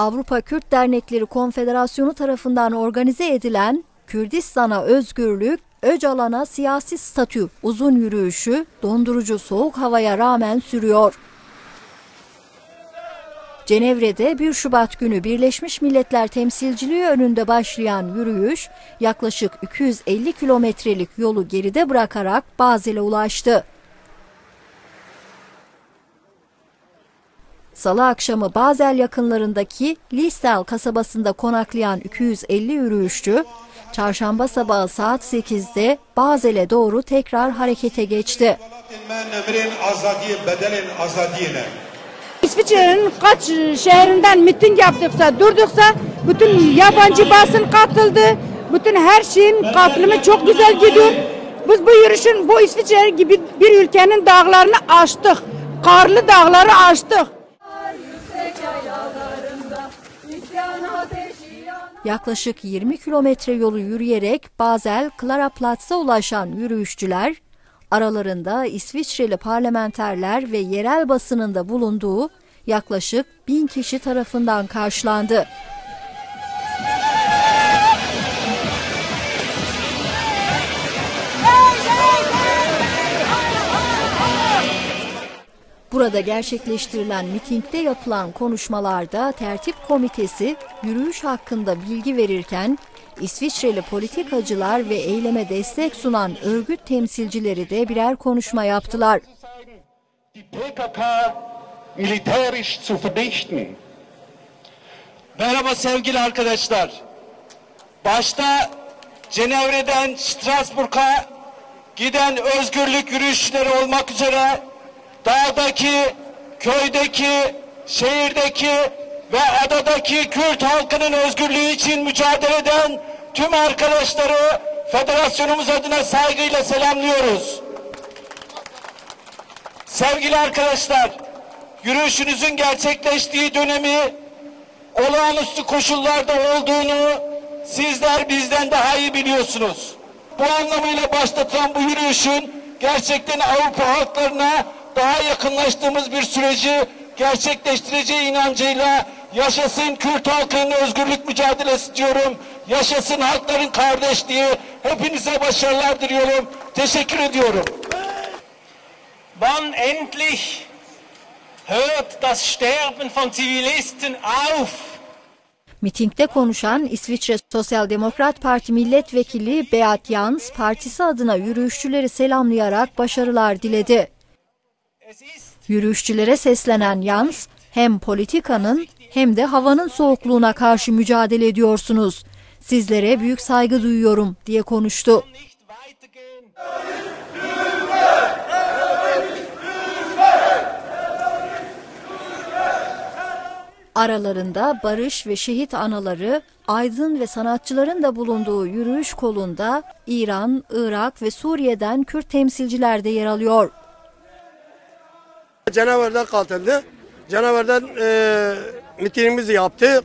Avrupa Kürt Dernekleri Konfederasyonu tarafından organize edilen Kürdistan'a özgürlük, Öcalan'a siyasi statü uzun yürüyüşü dondurucu soğuk havaya rağmen sürüyor. Cenevre'de 1 Şubat günü Birleşmiş Milletler temsilciliği önünde başlayan yürüyüş yaklaşık 250 kilometrelik yolu geride bırakarak Bazel'e ulaştı. Salı akşamı Bazel yakınlarındaki Listel kasabasında konaklayan 250 yürüyüşçü, çarşamba sabahı saat 8'de Bazel'e doğru tekrar harekete geçti. İsviçre'nin kaç şehrinden miting yaptıksa, durduksa bütün yabancı basın katıldı. Bütün her şeyin katılımı çok güzel gidiyor. Biz bu yürüyüşün bu İsviçre gibi bir ülkenin dağlarını aştık. Karlı dağları aştık. Yaklaşık 20 kilometre yolu yürüyerek Basel Clara Platz'a ulaşan yürüyüşçüler, aralarında İsviçreli parlamenterler ve yerel basının da bulunduğu yaklaşık bin kişi tarafından karşılandı. Burada gerçekleştirilen mitingde yapılan konuşmalarda tertip komitesi yürüyüş hakkında bilgi verirken İsviçreli politikacılar ve eyleme destek sunan örgüt temsilcileri de birer konuşma yaptılar. militärisch zu vernichten. Merhaba sevgili arkadaşlar. Başta Cenevre'den Strasbourg'a giden özgürlük yürüyüşleri olmak üzere dağdaki, köydeki, şehirdeki ve adadaki Kürt halkının özgürlüğü için mücadele eden tüm arkadaşları federasyonumuz adına saygıyla selamlıyoruz. Sevgili arkadaşlar, yürüyüşünüzün gerçekleştiği dönemi olağanüstü koşullarda olduğunu sizler bizden daha iyi biliyorsunuz. Bu anlamıyla başlatılan bu yürüyüşün gerçekten Avrupa halklarına daha yakınlaştığımız bir süreci gerçekleştireceği inancıyla yaşasın Kürt halkının özgürlük mücadelesi diyorum. Yaşasın halkların kardeşliği. Hepinize başarılar diliyorum. Teşekkür ediyorum. Wann endlich hört das Sterben von Zivilisten auf? Mitingde konuşan İsviçre Sosyal Demokrat Parti milletvekili Beat Jans partisi adına yürüyüşçüleri selamlayarak başarılar diledi. Yürüyüşçülere seslenen Jans, hem politikanın hem de havanın soğukluğuna karşı mücadele ediyorsunuz. Sizlere büyük saygı duyuyorum diye konuştu. Aralarında barış ve şehit anaları, aydın ve sanatçıların da bulunduğu yürüyüş kolunda İran, Irak ve Suriye'den Kürt temsilciler de yer alıyor. Cenevre'den katıldı. Cenevre'den e, mitingimizi yaptı.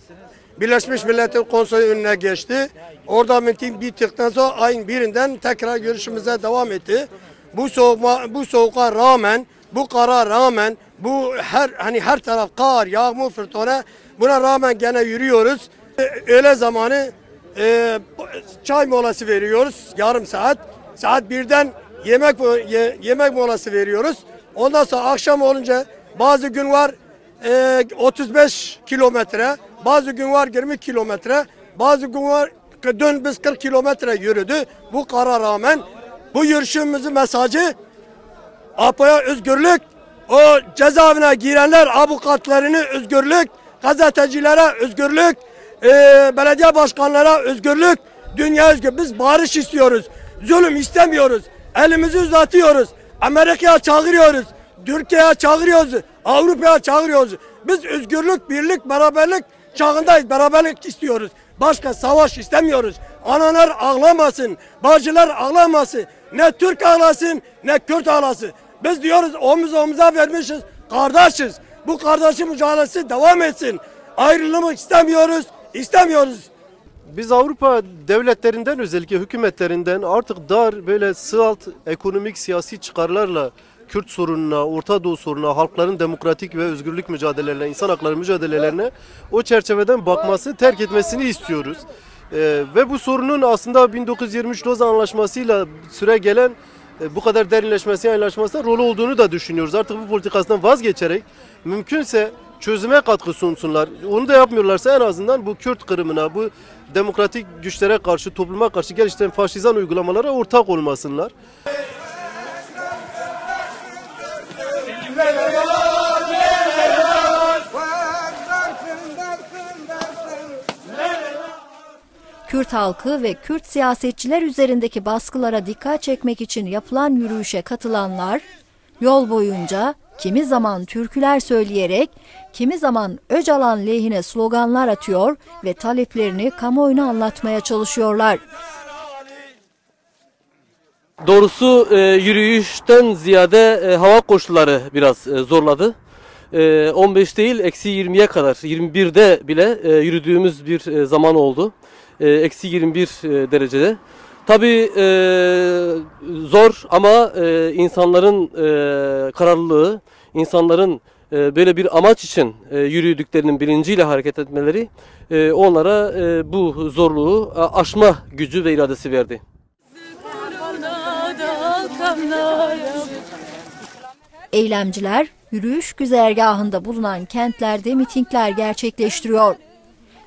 Birleşmiş Milletler Konseyi önüne geçti. Orada miting bittikten sonra ayın birinden tekrar görüşümüze devam etti. Bu soğukma, bu soğuğa rağmen, bu kara rağmen, bu her hani her taraf kar, yağmur, fırtına buna rağmen gene yürüyoruz. E, öğle zamanı e, çay molası veriyoruz yarım saat. Saat birden yemek ye, yemek molası veriyoruz. Ondan sonra akşam olunca bazı gün var e, 35 kilometre, bazı gün var 20 kilometre, bazı gün var dün biz 40 kilometre yürüdü. Bu kara rağmen bu yürüyüşümüzün mesajı APO'ya özgürlük, o cezaevine girenler avukatlarını özgürlük, gazetecilere özgürlük, e, belediye başkanlara özgürlük, dünya özgür. Biz barış istiyoruz, zulüm istemiyoruz, elimizi uzatıyoruz. Amerika'ya çağırıyoruz. Türkiye'ye çağırıyoruz. Avrupa'ya çağırıyoruz. Biz özgürlük, birlik, beraberlik çağındayız. Beraberlik istiyoruz. Başka savaş istemiyoruz. Analar ağlamasın. Bacılar ağlamasın. Ne Türk ağlasın ne Kürt ağlasın. Biz diyoruz omuz omuza vermişiz. Kardeşiz. Bu kardeşin mücadelesi devam etsin. Ayrılımı istemiyoruz. İstemiyoruz. Biz Avrupa devletlerinden özellikle hükümetlerinden artık dar böyle sığalt ekonomik siyasi çıkarlarla Kürt sorununa, Orta Doğu sorununa, halkların demokratik ve özgürlük mücadelelerine, insan hakları mücadelelerine o çerçeveden bakması, terk etmesini istiyoruz. Ee, ve bu sorunun aslında 1923 Lozan Anlaşması'yla süre gelen bu kadar derinleşmesi, yayınlaşmasında rolü olduğunu da düşünüyoruz. Artık bu politikasından vazgeçerek mümkünse çözüme katkı sunsunlar. Onu da yapmıyorlarsa en azından bu Kürt kırımına, bu demokratik güçlere karşı, topluma karşı geliştiren faşizan uygulamalara ortak olmasınlar. Kürt halkı ve Kürt siyasetçiler üzerindeki baskılara dikkat çekmek için yapılan yürüyüşe katılanlar yol boyunca kimi zaman türküler söyleyerek, kimi zaman Öcalan lehine sloganlar atıyor ve taleplerini kamuoyuna anlatmaya çalışıyorlar. Doğrusu e, yürüyüşten ziyade e, hava koşulları biraz e, zorladı. E, 15 değil eksi 20'ye kadar 21'de bile e, yürüdüğümüz bir e, zaman oldu. E, Eksi 21 e, derecede. Tabii e, zor ama insanların kararlılığı, insanların böyle bir amaç için e, yürüdüklerinin bilinciyle hareket etmeleri onlara bu zorluğu aşma gücü ve iradesi verdi. Eylemciler yürüyüş güzergahında bulunan kentlerde mitingler gerçekleştiriyor.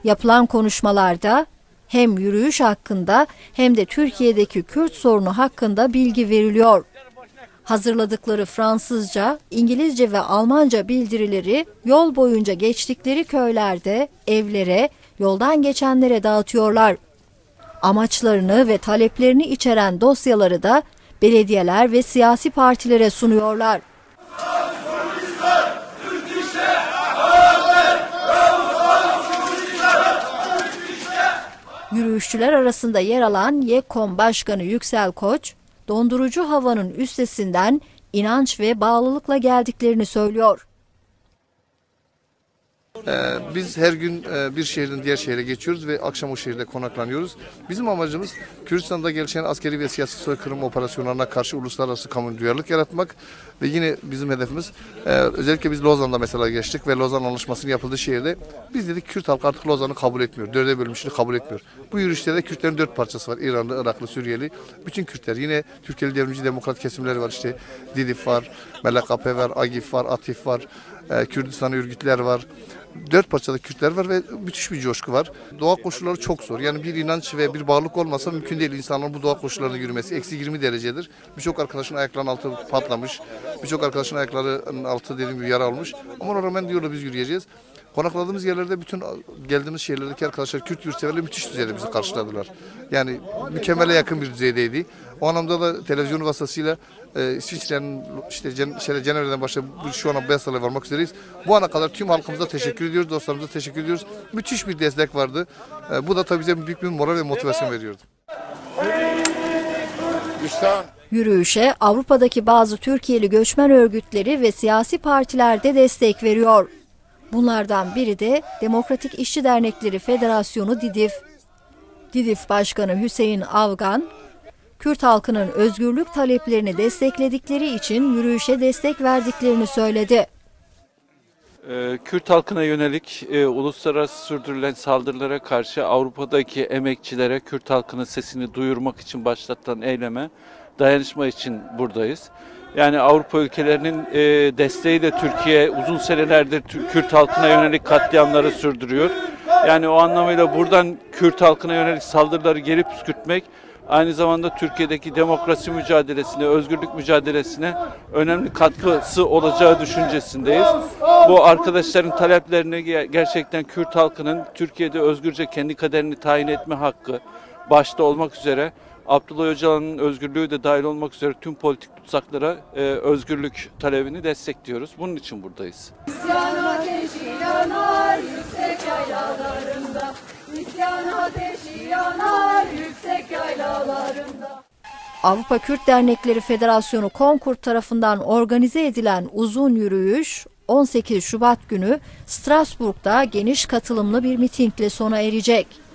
Yapılan konuşmalarda hem yürüyüş hakkında hem de Türkiye'deki Kürt sorunu hakkında bilgi veriliyor. Hazırladıkları Fransızca, İngilizce ve Almanca bildirileri yol boyunca geçtikleri köylerde, evlere, yoldan geçenlere dağıtıyorlar. Amaçlarını ve taleplerini içeren dosyaları da belediyeler ve siyasi partilere sunuyorlar. Yürüyüşçüler arasında yer alan YEKOM Başkanı Yüksel Koç, dondurucu havanın üstesinden inanç ve bağlılıkla geldiklerini söylüyor. Ee, Biz her gün e, bir şehirden diğer şehre geçiyoruz ve akşam o şehirde konaklanıyoruz. Bizim amacımız Kürdistan'da gelişen askeri ve siyasi soykırım operasyonlarına karşı uluslararası kamuoyu duyarlılık yaratmak ve yine bizim hedefimiz e, özellikle biz Lozan'da mesela geçtik ve Lozan Anlaşması'nın yapıldığı şehirde biz dedik Kürt halkı artık Lozan'ı kabul etmiyor. Dörde bölünmüşlüğü kabul etmiyor. Bu yürüyüşte de Kürtlerin dört parçası var. İranlı, Iraklı, Suriyeli. Bütün Kürtler. Yine Türkiye'li devrimci demokrat kesimleri var. İşte Didif var, MLKP var, AGİF var, ATİF var. E, Kürdistan örgütler var. Dört parçada Kürtler var ve müthiş bir coşku var. Doğa koşulları çok zor. Yani bir inanç ve bir bağlılık olmasa mümkün değil insanların bu doğa koşullarında yürümesi. Eksi 20 derecedir. Birçok arkadaşın ayaklarının altı patlamış. Birçok arkadaşın ayaklarının altı dediğim gibi yara almış. Ama rağmen diyorlar biz yürüyeceğiz. Konakladığımız yerlerde bütün geldiğimiz şehirlerdeki arkadaşlar Kürt yurtseverler müthiş düzeyde bizi karşıladılar. Yani mükemmele yakın bir düzeydeydi. O anlamda da televizyon vasıtasıyla e, İsviçre'nin işte Cen şeyle Cenevre'den başlayıp bu- şu an Beyasalı'ya varmak üzereyiz. Bu ana kadar tüm halkımıza teşekkür ediyoruz, dostlarımıza teşekkür ediyoruz. Müthiş bir destek vardı. E, bu da tabii bize büyük bir moral ve motivasyon veriyordu. Yürüyüşe Avrupa'daki bazı Türkiye'li göçmen örgütleri ve siyasi partiler de destek veriyor. Bunlardan biri de Demokratik İşçi Dernekleri Federasyonu DİDİF. DİDİF Başkanı Hüseyin Avgan, Kürt halkının özgürlük taleplerini destekledikleri için yürüyüşe destek verdiklerini söyledi. Ee, Kürt halkına yönelik e, uluslararası sürdürülen saldırılara karşı Avrupa'daki emekçilere Kürt halkının sesini duyurmak için başlatılan eyleme dayanışma için buradayız. Yani Avrupa ülkelerinin e, desteğiyle Türkiye uzun senelerdir Kürt halkına yönelik katliamları sürdürüyor. Yani o anlamıyla buradan Kürt halkına yönelik saldırıları geri püskürtmek aynı zamanda Türkiye'deki demokrasi mücadelesine, özgürlük mücadelesine önemli katkısı olacağı düşüncesindeyiz. Bu arkadaşların taleplerini ge- gerçekten Kürt halkının Türkiye'de özgürce kendi kaderini tayin etme hakkı başta olmak üzere Abdullah Öcalan'ın özgürlüğü de dahil olmak üzere tüm politik tutsaklara e, özgürlük talebini destekliyoruz. Bunun için buradayız. İsyan ateşi yanar yüksek yaylalarında. İsyan ateşi yanar yüksek yaylalarında. Avrupa Kürt Dernekleri Federasyonu Konkurt tarafından organize edilen uzun yürüyüş 18 Şubat günü Strasbourg'da geniş katılımlı bir mitingle sona erecek.